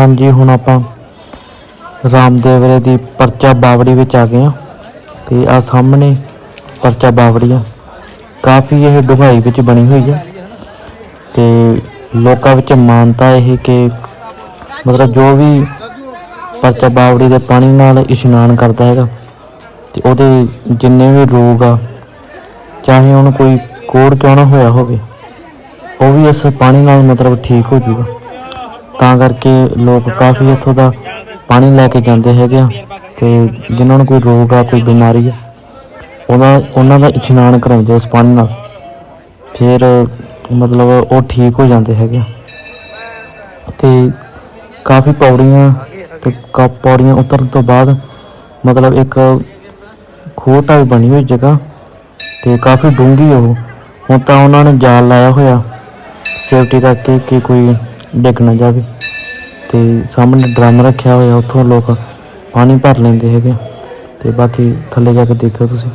ਹਾਂਜੀ, ਹੁਣ ਆਪਾਂ ਰਾਮਦੇਵਰੇ ਦੀ ਪਰਚਾ ਬਾਵੜੀ ਵਿੱਚ ਆ ਗਏ ਆ ਤੇ ਆ ਸਾਹਮਣੇ ਪਰਚਾ ਬਾਵੜੀ ਆ। ਕਾਫੀ ਇਹ ਡੂੰਘਾਈ ਵਿੱਚ ਬਣੀ ਹੋਈ ਆ ਤੇ ਲੋਕਾਂ ਵਿੱਚ ਮਾਨਤਾ ਇਹ ਕਿ ਮਤਲਬ ਜੋ ਵੀ ਪਰਚਾ ਬਾਵੜੀ ਦੇ ਪਾਣੀ ਨਾਲ ਇਸ਼ਨਾਨ ਕਰਦਾ ਹੈਗਾ ਤੇ ਉਹਦੇ ਜਿੰਨੇ ਵੀ ਰੋਗ ਆ, ਚਾਹੇ ਉਹਨੂੰ ਕੋਈ ਕੋੜ ਕਿਉਂ ਨਾ ਹੋਇਆ ਹੋਵੇ, ਉਹ ਵੀ ਇਸ ਪਾਣੀ ਨਾਲ ਮਤਲਬ ਠੀਕ ਹੋ ਜਾਊਗਾ। ਤਾਂ ਕਰਕੇ ਲੋਕ ਕਾਫੀ ਇੱਥੋਂ ਦਾ ਪਾਣੀ ਲੈ ਕੇ ਜਾਂਦੇ ਹੈਗੇ ਆ ਤੇ ਜਿਨ੍ਹਾਂ ਨੂੰ ਕੋਈ ਰੋਗ ਆ, ਕੋਈ ਬਿਮਾਰੀ ਆ ਉਹਦਾ ਉਹਨਾਂ ਦਾ ਇਸ਼ਨਾਨ ਕਰਾਉਂਦੇ ਉਸ ਪਾਣੀ ਨਾਲ। ਫਿਰ ਮਤਲਬ ਉਹ ਠੀਕ ਹੋ ਜਾਂਦੇ ਹੈਗੇ ਆ। ਤੇ ਕਾਫੀ ਪੌੜੀਆਂ ਤੇ ਕਾ, ਪੌੜੀਆਂ ਉਤਰਨ ਤੋਂ ਬਾਅਦ ਮਤਲਬ ਇੱਕ ਖੂਹ ਟਾਈਪ ਬਣੀ ਹੋਈ ਜਗ੍ਹਾ ਤੇ ਕਾਫੀ ਡੂੰਘੀ ਉਹ। ਹੁਣ ਤਾਂ ਉਹਨਾਂ ਨੇ ਜਾਲ ਲਾਇਆ ਹੋਇਆ। ਸੇਫਟੀ ਕਰਕੇ ਕਿ ਕੋਈ ਡਿੱਗ ਨਾ ਜਾਵੇ ਤੇ ਸਾਹਮਣੇ ਡਰਮ ਰੱਖਿਆ ਹੋਇਆ, ਉੱਥੋਂ ਲੋਕ ਪਾਣੀ ਭਰ ਲੈਂਦੇ ਹੈਗੇ। ਤੇ ਬਾਕੀ ਥੱਲੇ ਜਾ ਕੇ ਦੇਖਿਓ ਤੁਸੀਂ।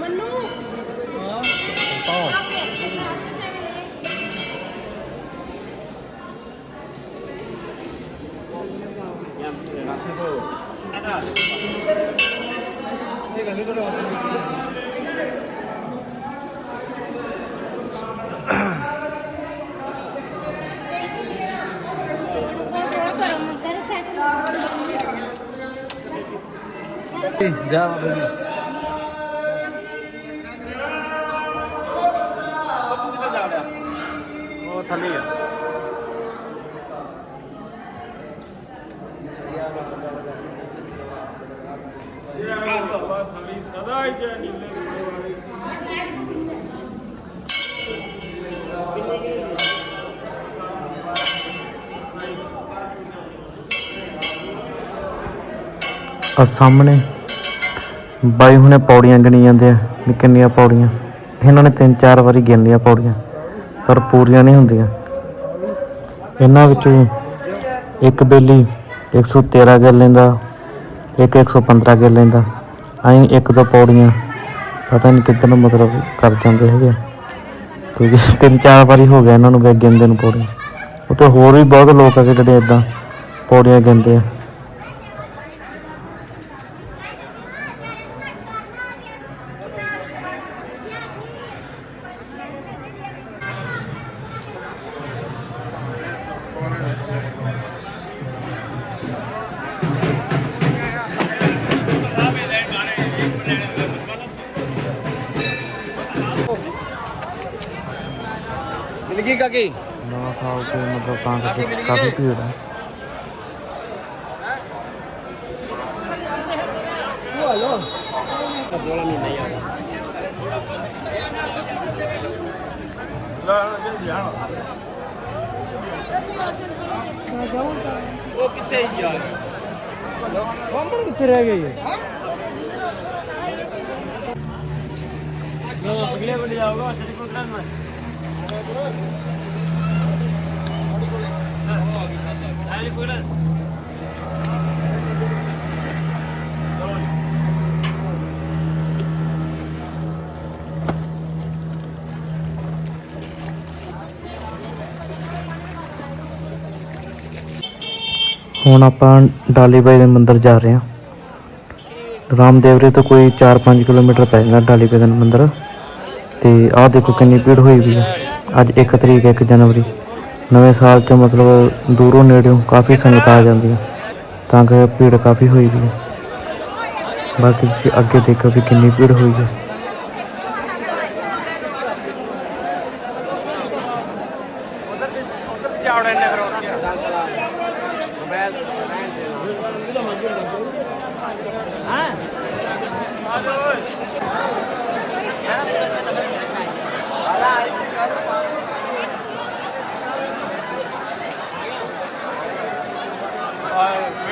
मन्नू ਜਾ ਉਹ ਥੱਲੇ ਆ ਸਦਾ ਹੀ ਜੈ ਨੀਲੇ ਆ ਸਾਹਮਣੇ ਬਾਈ ਹੁਣੇ ਪੌੜੀਆਂ ਗਿਣੀ ਜਾਂਦੇ ਆ, ਵੀ ਕਿੰਨੀਆਂ ਪੌੜੀਆਂ। ਇਹਨਾਂ ਨੇ ਤਿੰਨ ਚਾਰ ਵਾਰੀ ਗਿਣ ਲਈਆਂ ਪੌੜੀਆਂ, ਪਰ ਪੂਰੀਆਂ ਨਹੀਂ ਹੁੰਦੀਆਂ। ਇਹਨਾਂ ਵਿੱਚੋਂ ਇੱਕ ਬੇਲੀ 113 ਗਿਣ ਲੈਂਦਾ, ਇੱਕ 115 ਗਿਣ ਲੈਂਦਾ। ਐਂ ਇੱਕ ਦੋ ਪੌੜੀਆਂ, ਪਤਾ ਨਹੀਂ ਕਿੱਧਰ ਨੂੰ ਮਤਲਬ ਕਰ ਜਾਂਦੇ ਹੈਗੇ ਆ। ਤੇ ਤਿੰਨ ਚਾਰ ਵਾਰੀ ਹੋ ਗਿਆ ਇਹਨਾਂ ਨੂੰ ਗਿਣਦੇ ਨੂੰ ਪੌੜੀਆਂ। ਉੱਥੇ ਹੋਰ ਵੀ ਬਹੁਤ ਲੋਕ ਆ ਜਿਹੜੇ ਇਦਾਂ ਪੌੜੀਆਂ ਗਿਣਦੇ ਆ। ਕਰਕੇ ਕਾਫੀ ਭੀੜ ਉਹ ਕਿੱਥੇ ਯਾਰ ਬੰਬੜ ਕਿੱਥੇ ਰਹਿ ਗਈ ਅਗਲੇ ਬੰਦੇ ਜਾਊਗਾ ਛੱਡੀ ਕੋਲ ਮੈਂ ਹੁਣ ਆਪਾਂ ਡਾਲੀ ਬਾਈ ਦੇ ਮੰਦਿਰ ਜਾ ਰਹੇ ਹਾਂ। ਰਾਮਦੇਵਰੇ ਤੋਂ ਕੋਈ 4-5 ਕਿਲੋਮੀਟਰ ਪੈ ਜਾਂਦਾ ਡਾਲੀ ਬਾਈ ਦਾ ਮੰਦਿਰ। ਤੇ ਆਹ ਦੇਖੋ ਕਿੰਨੀ ਭੀੜ ਹੋਈ ਵੀ ਹੈ। ਅੱਜ 1 ਤਰੀਕ 1 ਜਨਵਰੀ। ਨਵੇਂ ਸਾਲ 'ਚ ਮਤਲਬ ਦੂਰੋਂ ਨੇੜਿਓਂ ਕਾਫੀ ਸੰਗਤ ਆ ਜਾਂਦੀਆਂ ਤਾਂ ਕਿ ਭੀੜ ਕਾਫੀ ਹੋਈ ਵੀ ਹੈ ਬਾਕੀ ਤੁਸੀਂ ਅੱਗੇ ਦੇਖੋ ਵੀ ਕਿੰਨੀ ਭੀੜ ਹੋਈ ਹੈ ਚਾਵੜੇ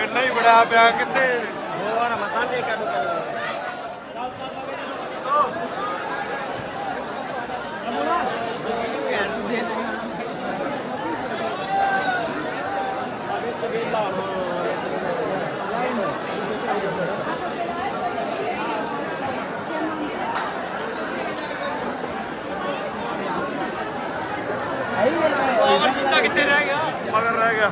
ਨੇ ਫਿਰ ਮੇਲਾ ਹੀ ਬੜਾ ਪਿਆ ਕਿੱਥੇ? ਹੋਰ ਮਸਾਂ ਦੇ ਕਰ ਹੋਰ ਜਿੱਤਾ ਕਿੱਥੇ ਰਹਿ ਗਿਆ? ਮਗਰ ਰਹਿ ਗਿਆ।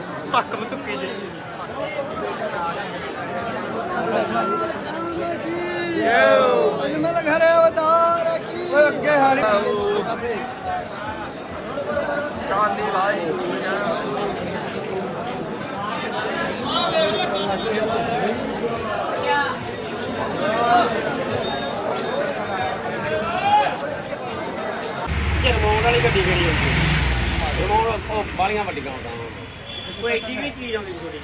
ਕਿ ਧੱਕ ਮ ਧੁੱਕੀ ਜੀ ਮੇਰਾ ਘਰ ਅਵਤਾਰ ਕੀ ਇਹ ਰਿਮੋਟ ਵਾਲੀ ਗੱਡੀ ਕਿਹੜੀ ਹੁੰਦੀ ਰਿਮੋਟ ਉਹ ਬਾਲੀਆਂ ਵੱਡੀਆਂ ਹੁੰਦਾ ਉਹ ਐਡੀ ਵੀ ਚੀਜ਼ ਆਉਂਦੀ ਥੋੜੀ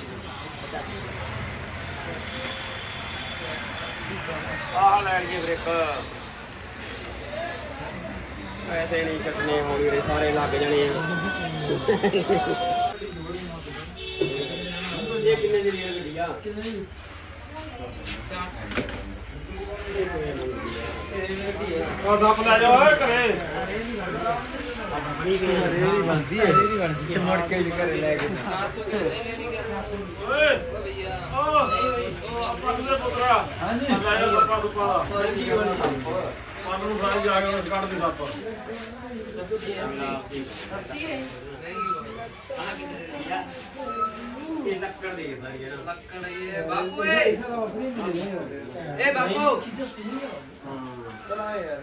ਆਹ ਲੈ ਲਈਏ ਬ੍ਰੇਕ। ਐਸੇ ਨਹੀਂ ਛੱਡਣੇ, ਹੌਲੀ ਹੌਲੀ ਸਾਰੇ ਲੱਗ ਜਾਣੇ ਆ। ਇਹ ਕਿੰਨੇ ਦੀ ਰੇਲ ਗੱਡੀ ਆ? ਆ ਸੱਪ ਲੈ ਜਾ, ਓਏ ਘਰੇ ਰੇੜੀ ਬਣਦੀ ਹੈ ਰੇੜੀ ਬਣਦੀ ਹੈ ਮੁੜ ਕੇ ਘਰੇ ਲੈ ਕੇ ਓਏ ਓ ਪੱਗ ਦੇ ਪੁੱਤਰਾ ਹਾਂਜੀ ਲੈ ਜਾ ਸੱਪਾ ਸੁੱਪਾ ਦਾ ਪੱਗ ਨੂੰ ਸਾਰੇ ਜਾ ਕੇ ਕੱਢ ਦੇ ਸੱਪ ਇਹ ਲੱਕੜ ਦੇ ਨਾ ਬਾਪੂ ਇਹ ਇਹ ਬਾਪੂ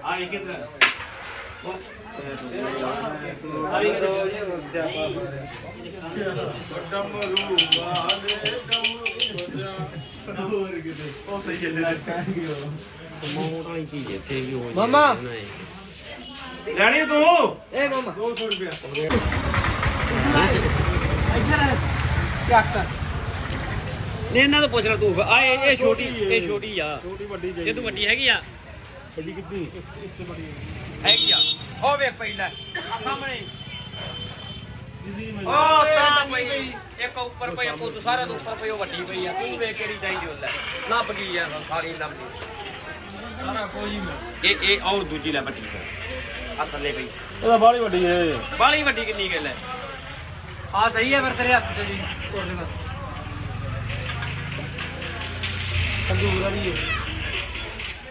ਆ ਇਹ ਕਿਧਰ ਮਮਾ। ਲੈਣੀ ਤੂੰ? ਇਹ ਮਮਾ। 200 ਰੁਪਏ ਨੇ ਇਹਨਾਂ ਤੋਂ ਪੁੱਛ ਲੈ ਤੂੰ। ਆ ਇਹ ਇਹ ਛੋਟੀ ਇਹ ਛੋਟੀ ਆ। ਛੋਟੀ ਵੱਡੀ ਜੇ ਤੂੰ ਵੱਡੀ ਹੈਗੀ ਆ? ਇਸ ਤੋਂ ਵੱਡੀ ਹੈਗੀ ਆ। ਉਹ ਵੇਖ ਪਹਿਲਾਂ ਆ ਸਾਹਮਣੇ। ਉਹ ਤਾਂ ਪਈ ਇੱਕ ਉੱਪਰ ਪਈ ਆਪੋ ਤੂੰ ਸਾਰਿਆਂ ਤੋਂ ਉੱਪਰ ਪਈ ਉਹ ਵੱਡੀ ਪਈ ਆ। ਤੂੰ ਵੇਖ ਕਿਹੜੀ ਚਾਹੀਦੀ ਲੈ ਲੱਭ ਗਈ ਆ ਸਾਰੀ ਲੱਭ ਗਈ। ਸਾਰਾ ਕੋਈ ਇਹ ਇਹ ਔਰ ਦੂਜੀ ਲੈ ਵੱਡੀ ਆ ਥੱਲੇ ਪਈ। ਇਹਦਾ ਬਾਲੀ ਵੱਡੀ ਏ। ਬਾਲੀ ਵੱਡੀ ਕਿੰਨੀ ਗੱਲ ਹੈ। ਆ ਸਹੀ ਹੈ ਫਿਰ ਤੇਰੇ ਹੱਥ 'ਚ ਜੀ। ਛੋੜਨੇ ਬਸ। ਤੰਦੂਰ ਵਾਲੀ ਹੈ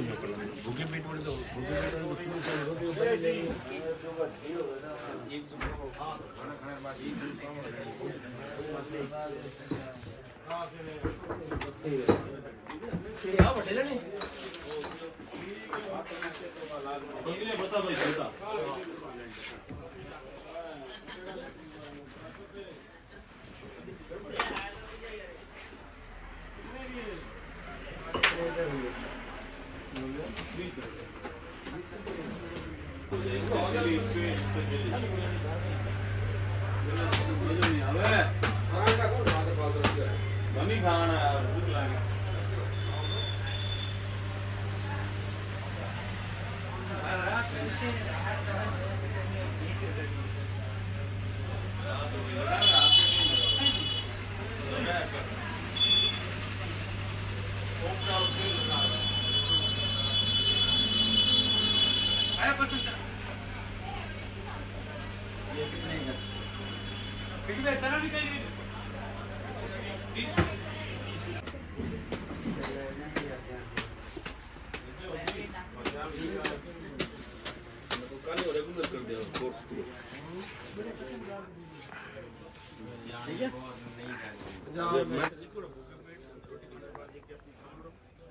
ભૂખે પેટ વળી તો ભૂખે પેટ વળી તો બતા ભાઈ બતા मम्मी खाना भूख लगे रात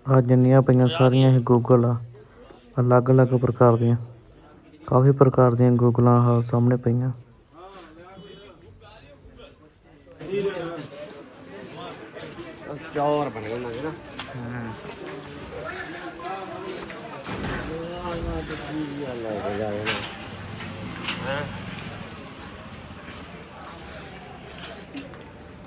ਆ ਜਿੰਨੀਆਂ ਪਈਆਂ ਸਾਰੀਆਂ ਇਹ ਗੂਗਲ ਆ ਅਲੱਗ-ਅਲੱਗ ਪ੍ਰਕਾਰ ਦੀਆਂ ਕਾਫੀ ਪ੍ਰਕਾਰ ਦੀਆਂ ਗੂਗਲਾਂ ਆ ਸਾਹਮਣੇ ਪਈਆਂ ਚੌਰ ਬਣੇ ਉਹਨਾਂ ਦੇ ਨਾ ਆ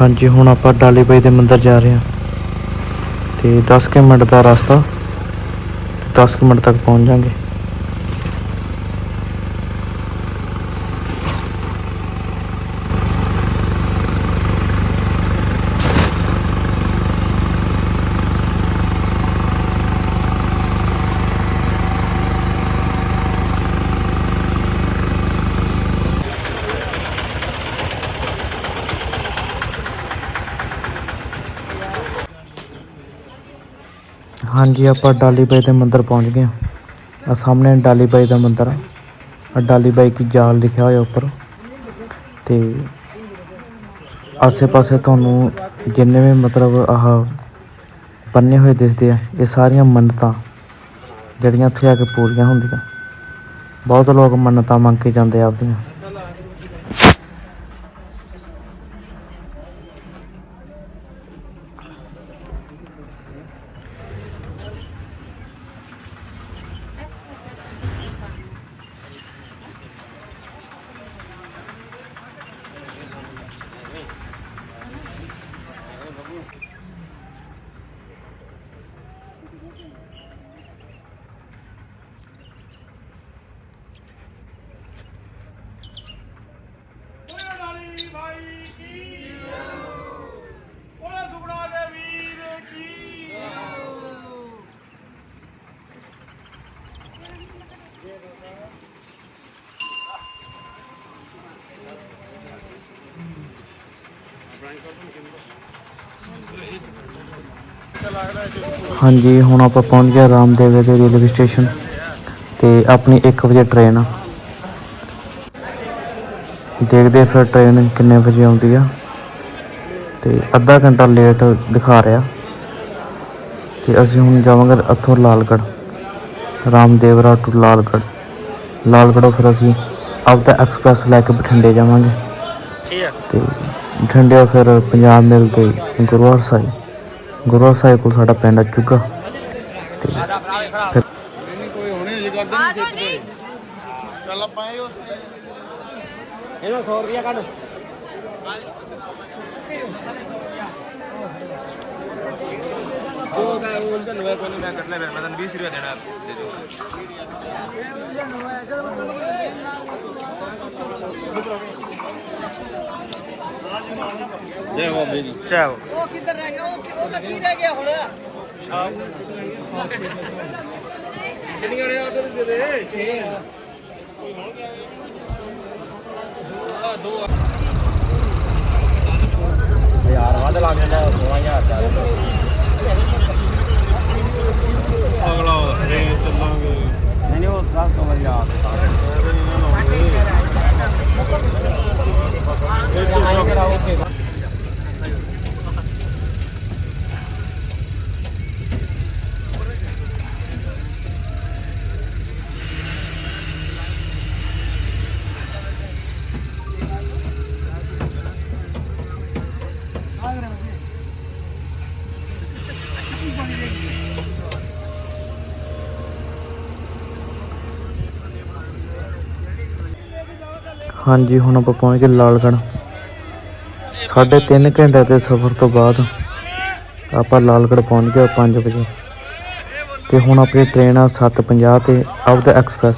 ਹਾਂਜੀ, ਹੁਣ ਆਪਾਂ ਡਾਲੀ ਬਾਈ ਦੇ ਮੰਦਿਰ ਜਾ ਰਹੇ ਹਾਂ। ਤੇ 10 ਕੁ ਮਿੰਟ ਦਾ ਰਸਤਾ 10 ਕੁ ਮਿੰਟ ਤੱਕ ਪਹੁੰਚ ਜਾਾਂਗੇ। ਹਾਂਜੀ, ਆਪਾਂ ਡਾਲੀ ਬਾਈ ਦੇ ਮੰਦਿਰ ਪਹੁੰਚ ਗਏ ਆ ਸਾਹਮਣੇ ਡਾਲੀ ਬਾਈ ਦਾ ਮੰਦਿਰ ਆ। ਡਾਲੀ ਬਾਈ ਕੀ ਜਾਲ ਲਿਖਿਆ ਹੋਇਆ ਉੱਪਰ। ਤੇ ਆਸੇ-ਪਾਸੇ ਤੁਹਾਨੂੰ ਜਿੰਨੇ ਵੀ ਮਤਲਬ ਆਹ ਬੰਨੇ ਹੋਏ ਦਿਸਦੇ ਆ, ਇਹ ਸਾਰੀਆਂ ਮੰਨਤਾਂ ਜਿਹੜੀਆਂ ਇੱਥੇ ਆ ਕੇ ਪੂਰੀਆਂ ਹੁੰਦੀਆਂ। ਬਹੁਤ ਲੋਕ ਮੰਨਤਾਂ ਮੰਗ ਕੇ ਜਾਂਦੇ ਆ ਆਪਦੀਆਂ ਨਾਲੀ ਭਾਈ ਕੀ ਉਹਨੇ ਸੁਖਣਾ ਦੇ ਵੀਰ ਕੀ ਹਾਂਜੀ ਹੁਣ ਆਪਾਂ ਪਹੁੰਚ ਗਏ ਰਾਮਦੇਵ ਦੇ ਰੇਲਵੇ ਸਟੇਸ਼ਨ ਤੇ ਆਪਣੀ 1 ਵਜੇ ਟ੍ਰੇਨ ਆ। ਦੇਖਦੇ ਫਿਰ ਟ੍ਰੇਨ ਕਿੰਨੇ ਵਜੇ ਆਉਂਦੀ ਆ। ਤੇ ਅੱਧਾ ਘੰਟਾ ਲੇਟ ਦਿਖਾ ਰਿਹਾ। ਤੇ ਅਸੀਂ ਹੁਣ ਜਾਵਾਂਗੇ ਇੱਥੋਂ ਲਾਲਗੜ੍ਹ ਰਾਮਦੇਵਰਾ ਟੂ ਲਾਲਗੜ੍ਹ। ਲਾਲਗੜ੍ਹੋਂ ਫਿਰ ਅਸੀਂ ਆਪਦਾ ਐਕਸਪ੍ਰੈਸ ਲੈ ਕੇ ਬਠਿੰਡੇ ਜਾਵਾਂਗੇ। ਤੇ ਬਠਿੰਡੇ ਫਿਰ ਪੰਜਾਬ ਮਿਲ ਤੇ ਗੁਰੂਵਾਰ ਸਾਹਿਬ। ਗੁਰੂਵਾਰ ਸਾਹਿਬ ਕੋਲ ਸਾਡਾ ਪਿੰਡ ਆ ਚੁੱਗਾ। ਤੇ ਫਿਰ ਇਹਨੂੰ 100 ਰੁਪਿਆ ਕੱਢ। ਉਹ ਕਾ ਉਹ ਤਾਂ ਨਵੇਂ ਕੋਈ ਨਹੀਂ ਮੈਂ ਕੱਢ ਲੈ ਮੈਂ ਤੈਨੂੰ 20 ਰੁਪਏ ਦੇਣਾ ਦੇ ਦੋ ਜੈ ਬਾਬੇ ਦੀ ਚਾਹੋ ਉਹ ਕਿੱਧਰ ਰਹਿ ਗਿਆ? ਉਹ ਉਹ ਤਾਂ ਕੀ ਰਹਿ ਗਿਆ ਹੁਣ? ਕਿੰਨੀਆਂ ਨੇ ਆਦਰ ਦੇ ਦੇ 6 ਆ ਯਾਰ ਵੱਧ ਲੱਗ ਜਾਂਦਾ 16000 ਦਾ ਅਗਲਾ ਰੇਂਜ ਚੱਲਾਂਗੇ। ਨਹੀਂ ਨਹੀਂ ਉਹ 10 ਤੋਂ ਵਧੀਆ 12시. ਹਾਂਜੀ, ਹੁਣ ਆਪਾਂ ਪਹੁੰਚ ਗਏ ਲਾਲਗੜ੍ਹ। ਸਾਢੇ ਤਿੰਨ ਘੰਟੇ ਦੇ ਸਫ਼ਰ ਤੋਂ ਬਾਅਦ ਆਪਾਂ ਲਾਲਗੜ੍ਹ ਪਹੁੰਚ ਗਏ 5 ਵਜੇ। ਤੇ ਹੁਣ ਆਪਣੀ ਟ੍ਰੇਨ ਆ 7:50 ਤੇ ਅਵਧ ਐਕਸਪ੍ਰੈਸ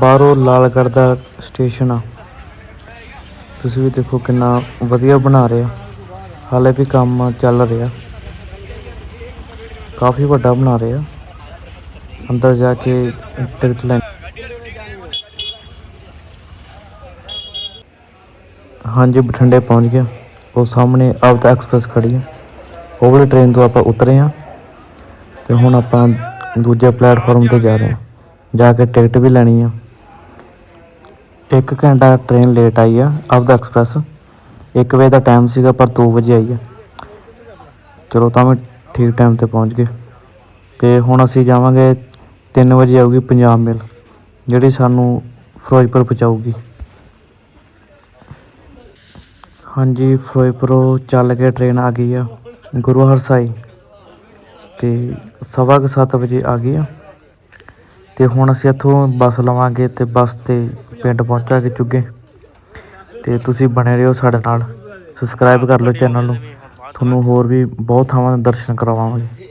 ਬਾਹਰੋਂ ਲਾਲਗੜ੍ਹ ਦਾ ਸਟੇਸ਼ਨ ਆ। ਤੁਸੀਂ ਵੀ ਦੇਖੋ ਕਿੰਨਾ ਵਧੀਆ ਬਣਾ ਰਿਹਾ। ਹਾਲੇ ਵੀ ਕੰਮ ਚੱਲ ਰਿਹਾ। ਕਾਫੀ ਵੱਡਾ ਬਣਾ ਰਿਹਾ। ਅੰਦਰ ਜਾ ਕੇ ਟਿਕਟ ਲੈ ਹਾਂਜੀ, ਬਠਿੰਡੇ ਪਹੁੰਚ ਗਿਆ। ਉਹ ਸਾਹਮਣੇ ਅਵਧ ਐਕਸਪ੍ਰੈਸ ਖੜੀ ਹੈ ਉਹ ਵਾਲੀ ਟ੍ਰੇਨ ਤੋਂ ਆਪਾਂ ਉਤਰੇ ਹਾਂ ਤੇ ਹੁਣ ਆਪਾਂ ਦੂਜੇ ਪਲੇਟਫਾਰਮ ਤੇ ਜਾ ਰਹੇ ਹਾਂ ਜਾ ਕੇ ਟਿਕਟ ਵੀ ਲੈਣੀ ਆ। ਇੱਕ ਘੰਟਾ ਟ੍ਰੇਨ ਲੇਟ ਆਈ ਆ ਅਵਧ ਐਕਸਪ੍ਰੈਸ 1 ਵਜੇ ਦਾ ਟਾਈਮ ਸੀਗਾ, ਪਰ 2 ਵਜੇ ਆਈ ਆ। ਚਲੋ ਤਾਂ ਵੀ ਠੀਕ ਟਾਈਮ ਤੇ ਪਹੁੰਚ ਗਏ। ਤੇ ਹੁਣ ਅਸੀਂ ਜਾਵਾਂਗੇ 3 ਵਜੇ ਆਊਗੀ ਪੰਜਾਬ ਮੇਲ, ਜਿਹੜੀ ਸਾਨੂੰ ਫਿਰੋਜ਼ਪੁਰ ਪਹੁੰਚਾਊਗੀ। ਹਾਂਜੀ, ਫਿਰੋਜ਼ਪੁਰੋਂ ਚੱਲ ਕੇ ਟ੍ਰੇਨ ਆ ਗਈ ਆ, ਗੁਰੂ ਹਰਸਾਈ ਤੇ ਸਵਾ ਕੁ ਸੱਤ ਵਜੇ ਆ ਗਈ ਆ। ਤੇ ਹੁਣ ਅਸੀਂ ਇੱਥੋਂ ਬੱਸ ਲਵਾਂਗੇ ਤੇ ਬੱਸ ਤੇ ਪਿੰਡ ਪਹੁੰਚਾ ਕੇ ਚੁੱਗੇ। ਤੇ ਤੁਸੀਂ ਬਣੇ ਰਹੋ ਸਾਡੇ ਨਾਲ। ਸਬਸਕ੍ਰਾਈਬ ਕਰ ਲਓ ਚੈਨਲ ਨੂੰ। ਤੁਹਾਨੂੰ ਹੋਰ ਵੀ ਬਹੁਤ ਥਾਵਾਂ ਦੇ ਦਰਸ਼ਨ ਕਰਵਾਵਾਂਗੇ।